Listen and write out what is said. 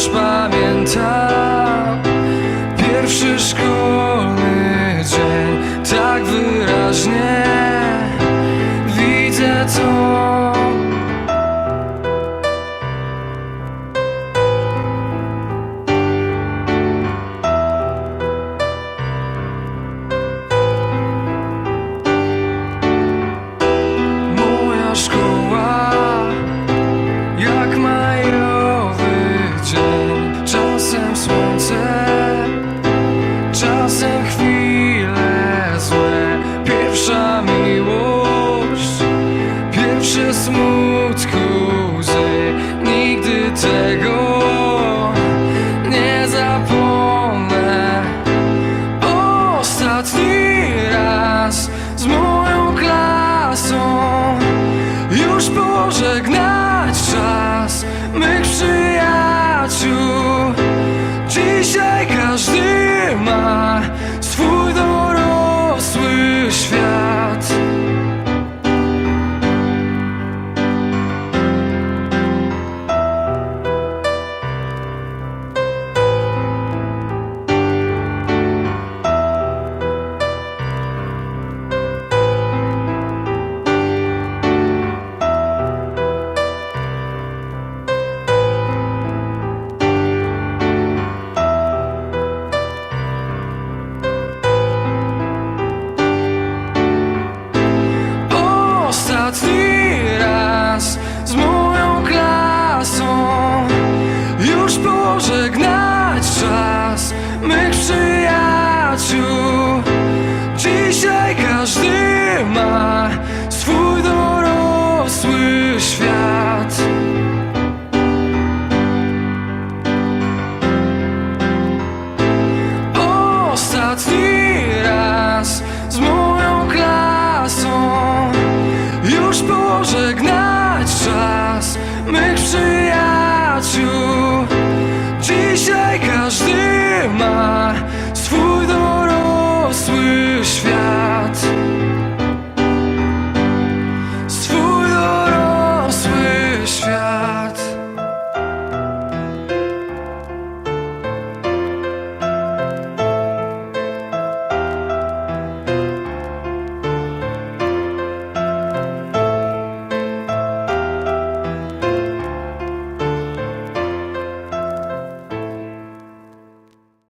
Wciąż pamięta świat. Ostatni raz z moją klasą Już pożegnać czas mych przyjaciół. Dzisiaj